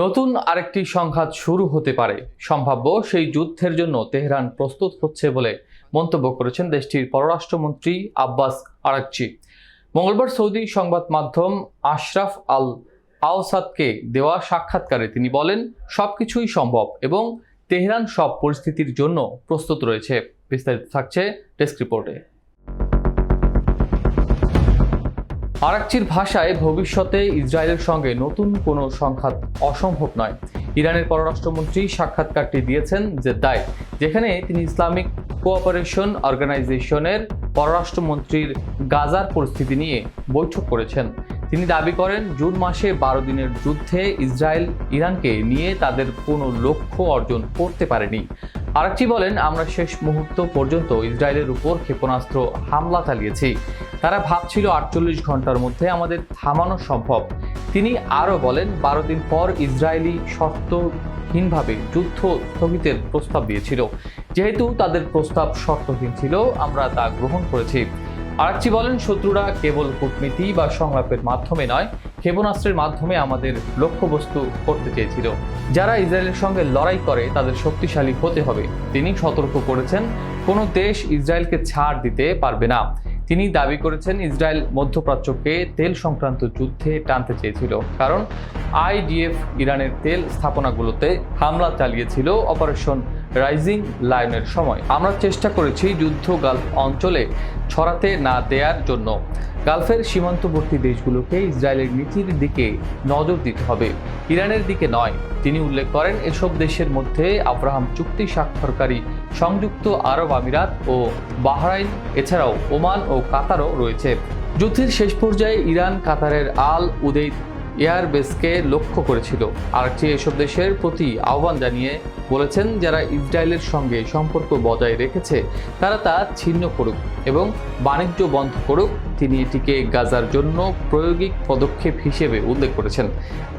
নতুন আরেকটি সংঘাত শুরু হতে পারে। সম্ভাব্য সেই যুদ্ধের জন্য তেহরান প্রস্তুত হচ্ছে বলে মন্তব্য করেছেন দেশটির পররাষ্ট্রমন্ত্রী আব্বাস আরাকচি। মঙ্গলবার সৌদি সংবাদ মাধ্যম আশরাফ আল আওসাদকে দেওয়া সাক্ষাৎকারে তিনি বলেন, সবকিছুই সম্ভব এবং তেহরান সব পরিস্থিতির জন্য প্রস্তুত রয়েছে। বিস্তারিত থাকছে ডেস্ক রিপোর্টে। আরাকচির ভাষায় ভবিষ্যতে ইসরায়েলের সঙ্গে নতুন কোনো সংঘাত অসম্ভব নয়। ইরানের পররাষ্ট্রমন্ত্রী সাক্ষাৎকারটি দিয়েছেন জেদ্দায়, যেখানে তিনি ইসলামিক কোঅপারেশন অর্গানাইজেশনের পররাষ্ট্রমন্ত্রীর গাজার পরিস্থিতি নিয়ে বৈঠক করেছেন। তিনি দাবি করেন, জুন মাসে বারো দিনের যুদ্ধে ইসরায়েল ইরানকে নিয়ে তাদের কোনো লক্ষ্য অর্জন করতে পারেনি। আরেকটি বলেন, আমরা শেষ মুহূর্ত পর্যন্ত ইসরায়েলের উপর ক্ষেপণাস্ত্র হামলা চালিয়েছি। তারা ভাবছিল আটচল্লিশ ঘণ্টার মধ্যে আমাদের থামানো সম্ভব। তিনি আরও বলেন, বারো দিন পর ইসরায়েলি শর্তহীনভাবে যুদ্ধ স্থগিতের প্রস্তাব দিয়েছিল। যেহেতু তাদের প্রস্তাব শর্তহীন ছিল, আমরা তা গ্রহণ করেছি। আরাকচি বলেন, শত্রুরা কেবল কূটনীতি বা সংলাপের মাধ্যমে নয়, ক্ষেপণাস্ত্রের মাধ্যমে আমাদের লক্ষ্যবস্তু করতে চেয়েছিল। যারা ইসরায়েলের সঙ্গে লড়াই করে, তাদের শক্তিশালী হতে হবে। তিনি সতর্ক করেছেন, কোনো দেশ ইসরায়েলকে ছাড় দিতে পারবে না। তিনি দাবি করেছেন, ইসরায়েল মধ্যপ্রাচ্যকে তেল সংক্রান্ত যুদ্ধে টানতে চেয়েছিল। কারণ আইডিএফ ইরানের তেল স্থাপনাগুলোতে হামলা চালিয়েছিল অপারেশন রাইজিং লাইনের সময়। আমরা চেষ্টা করেছি যুদ্ধ গালফ অঞ্চলে ছড়াতে না দেওয়ার জন্য। গালফের সীমান্তবর্তী দেশগুলোকে ইসরায়েলের নীতির দিকে নজর দিতে হবে। ইরানের দিকে নয়। তিনি উল্লেখ করেন, এসব দেশের মধ্যে আব্রাহাম চুক্তি স্বাক্ষরকারী সংযুক্ত আরব আমিরাত ও বাহরাইন, এছাড়াও ওমান ও কাতারও রয়েছে। যুদ্ধের শেষ পর্যায়ে ইরান, কাতারের আল উদেইদ এয়ারবেসকে লক্ষ্য করেছিল। আরেকটি এসব দেশের প্রতি আহ্বান জানিয়ে বলেছেন, যারা ইসরায়েলের সঙ্গে সম্পর্ক বজায় রেখেছে, তারা তা ছিন্ন করুক এবং বাণিজ্য বন্ধ করুক। তিনি এটিকে গাজার জন্য প্রয়োগিক পদক্ষেপ হিসেবে উল্লেখ করেছেন।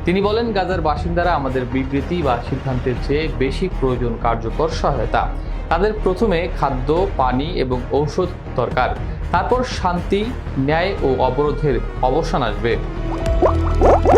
তিনি বলেন, গাজার বাসিন্দারা আমাদের বিবৃতি বা সিদ্ধান্তের চেয়ে বেশি প্রয়োজন কার্যকর সহায়তা। তাদের প্রথমে খাদ্য, পানি এবং ঔষধ দরকার। তারপর শান্তি, ন্যায় ও অবরোধের অবসান আসবে। Woo!